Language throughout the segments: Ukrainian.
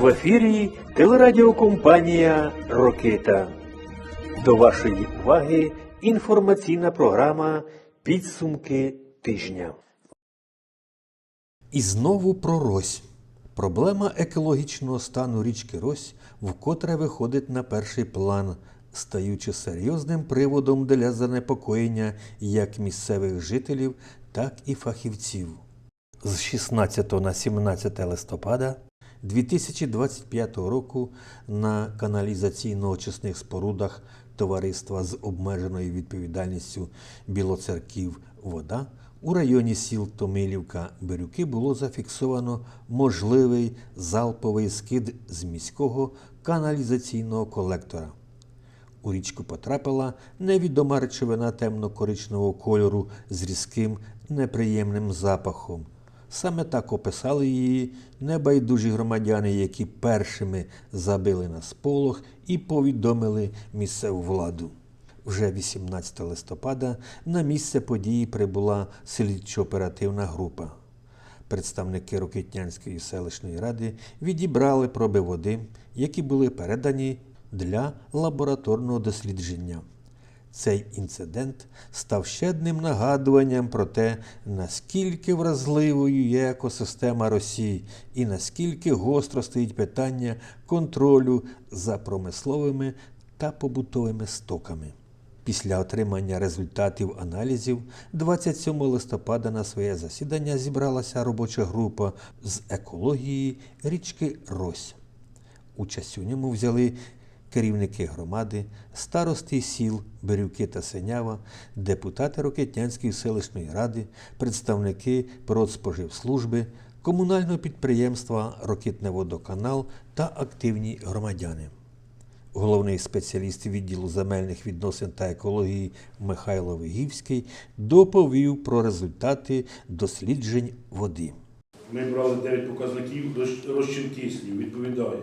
В ефірі телерадіокомпанія Рокита. До вашої уваги інформаційна програма Підсумки тижня. І знову про Рось. Проблема екологічного стану річки Рось вкотре виходить на перший план, стаючи серйозним приводом для занепокоєння як місцевих жителів, так і фахівців. З 16 на 17 листопада 2025 року на каналізаційно-очисних спорудах товариства з обмеженою відповідальністю Білоцерків вода у районі сіл Томилівка Бирюки було зафіксовано можливий залповий скид з міського каналізаційного колектора. У річку потрапила невідома речовина темно-коричневого кольору з різким неприємним запахом. Саме так описали її небайдужі громадяни, які першими забили на сполох і повідомили місцеву владу. Вже 18 листопада на місце події прибула слідчо-оперативна група. Представники Рокитнянської селищної ради відібрали проби води, які були передані для лабораторного дослідження. Цей інцидент став ще одним нагадуванням про те, наскільки вразливою є екосистема Росії і наскільки гостро стоїть питання контролю за промисловими та побутовими стоками. Після отримання результатів аналізів 27 листопада на своє засідання зібралася робоча група з екології річки Рось. Участь у ньому взяли керівники громади, старости сіл Берюки та Синява, депутати Рокетнянської селищної ради, представники Продспоживслужби, комунального підприємства Рокитне водоканал та активні громадяни. Головний спеціаліст відділу земельних відносин та екології Михайло Вигівський доповів про результати досліджень води. Ми брали 9 показників, Розч- розчин кисню відповідає,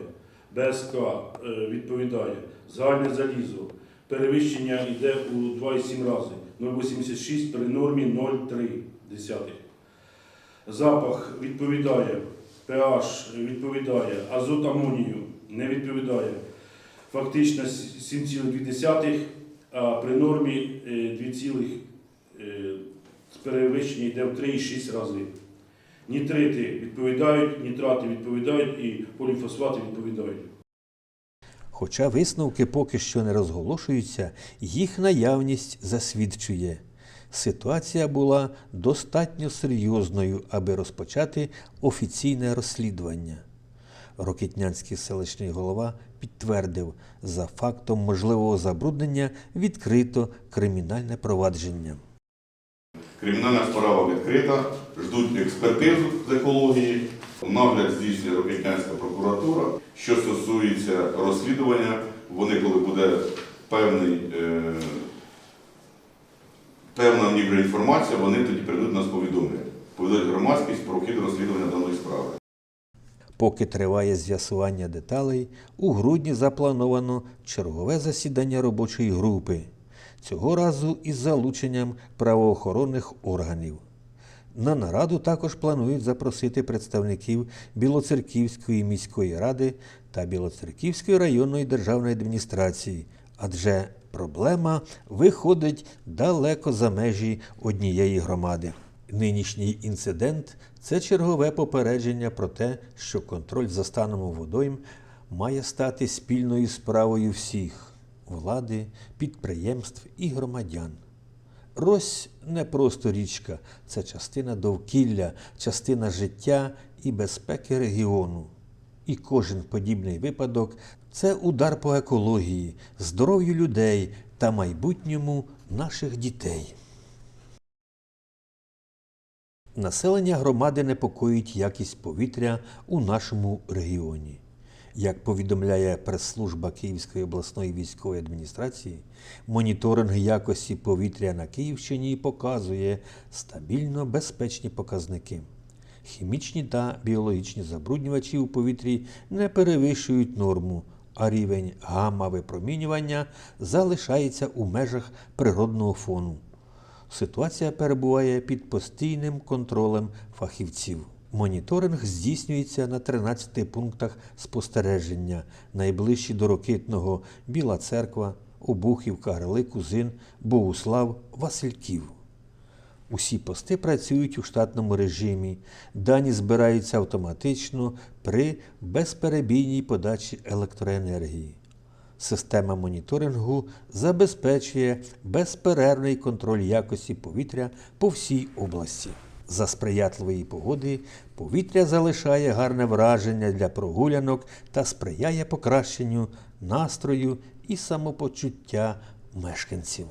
БСК е, відповідає, загальне залізо, перевищення йде у 2,7 рази, 0,86 при нормі 0,3. Запах відповідає, pH відповідає, азот амонію не відповідає. Фактично 7,2, а при нормі е, 2, е, з перевищення йде в 3,6 рази. Нітрити відповідають, нітрати відповідають і поліфосфати відповідають. Хоча висновки поки що не розголошуються, їх наявність засвідчує. Ситуація була достатньо серйозною, аби розпочати офіційне розслідування. Рокітнянський селищний голова підтвердив, за фактом можливого забруднення відкрито кримінальне провадження. Кримінальна справа відкрита, ждуть експертизу з екології. Нагляд здійснює Рокетнянська прокуратура. Що стосується розслідування, вони, коли буде певний, е, певна вже інформація, вони тоді прийдуть нас повідомлять. Повідомлять громадськість про хід розслідування даної справи. Поки триває з'ясування деталей, у грудні заплановано чергове засідання робочої групи, цього разу із залученням правоохоронних органів. На нараду також планують запросити представників Білоцерківської міської ради та Білоцерківської районної державної адміністрації, адже проблема виходить далеко за межі однієї громади. Нинішній інцидент це чергове попередження про те, що контроль за станом водойм має стати спільною справою всіх влади, підприємств і громадян. Рось не просто річка, це частина довкілля, частина життя і безпеки регіону. І кожен подібний випадок це удар по екології, здоров'ю людей та майбутньому наших дітей. Населення громади непокоїть якість повітря у нашому регіоні. Як повідомляє прес-служба Київської обласної військової адміністрації, моніторинг якості повітря на Київщині показує стабільно безпечні показники. Хімічні та біологічні забруднювачі у повітрі не перевищують норму, а рівень гамма-випромінювання залишається у межах природного фону. Ситуація перебуває під постійним контролем фахівців. Моніторинг здійснюється на 13 пунктах спостереження, найближчі до Рокитного Біла Церква, Обухівка, Грили, Кузин, Богуслав, Васильків. Усі пости працюють у штатному режимі. Дані збираються автоматично при безперебійній подачі електроенергії. Система моніторингу забезпечує безперервний контроль якості повітря по всій області. За сприятливої погоди повітря залишає гарне враження для прогулянок та сприяє покращенню настрою і самопочуття мешканців.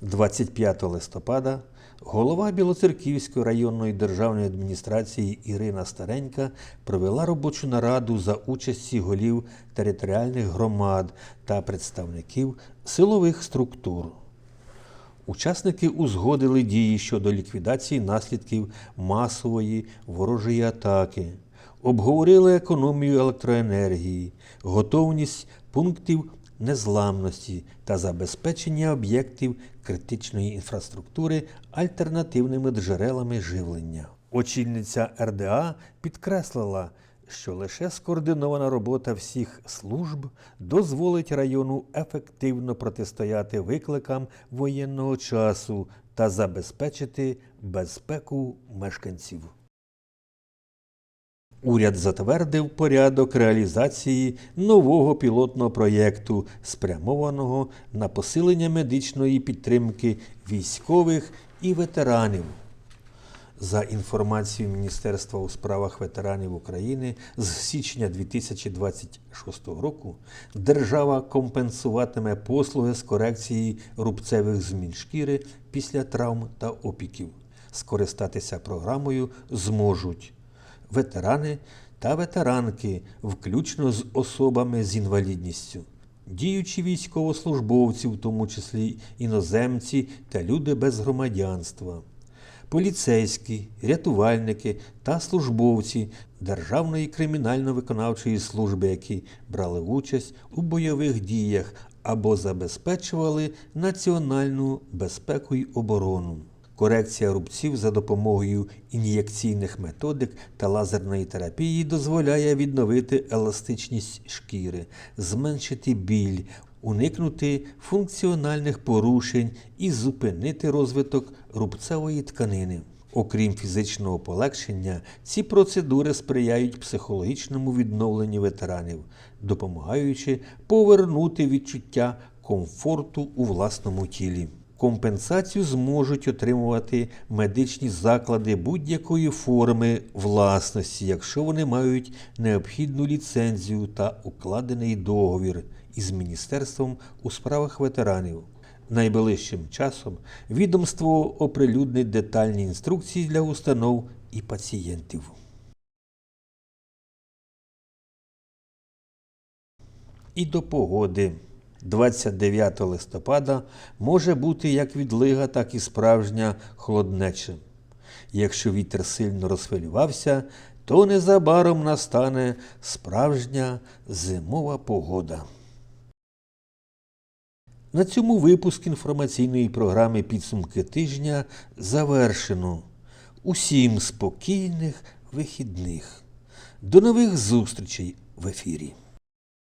25 листопада голова Білоцерківської районної державної адміністрації Ірина Старенька провела робочу нараду за участі голів територіальних громад та представників силових структур. Учасники узгодили дії щодо ліквідації наслідків масової ворожої атаки, обговорили економію електроенергії, готовність пунктів незламності та забезпечення об'єктів критичної інфраструктури альтернативними джерелами живлення. Очільниця РДА підкреслила, що лише скоординована робота всіх служб дозволить району ефективно протистояти викликам воєнного часу та забезпечити безпеку мешканців. Уряд затвердив порядок реалізації нового пілотного проєкту, спрямованого на посилення медичної підтримки військових і ветеранів. За інформацією Міністерства у справах ветеранів України, з січня 2026 року держава компенсуватиме послуги з корекції рубцевих змін шкіри після травм та опіків. Скористатися програмою зможуть ветерани та ветеранки, включно з особами з інвалідністю, діючі військовослужбовці, в тому числі іноземці та люди без громадянства, поліцейські, рятувальники та службовці Державної кримінально-виконавчої служби, які брали участь у бойових діях або забезпечували національну безпеку й оборону. Корекція рубців за допомогою ін'єкційних методик та лазерної терапії дозволяє відновити еластичність шкіри, зменшити біль, уникнути функціональних порушень і зупинити розвиток рубцевої тканини. Окрім фізичного полегшення, ці процедури сприяють психологічному відновленню ветеранів, допомагаючи повернути відчуття комфорту у власному тілі. Компенсацію зможуть отримувати медичні заклади будь-якої форми власності, якщо вони мають необхідну ліцензію та укладений договір із Міністерством у справах ветеранів. Найближчим часом відомство оприлюднить детальні інструкції для установ і пацієнтів. І до погоди. 29 листопада може бути як відлига, так і справжня холоднеча. Якщо вітер сильно розхвилювався, то незабаром настане справжня зимова погода. На цьому випуск інформаційної програми Підсумки тижня завершено. Усім спокійних вихідних. До нових зустрічей в ефірі.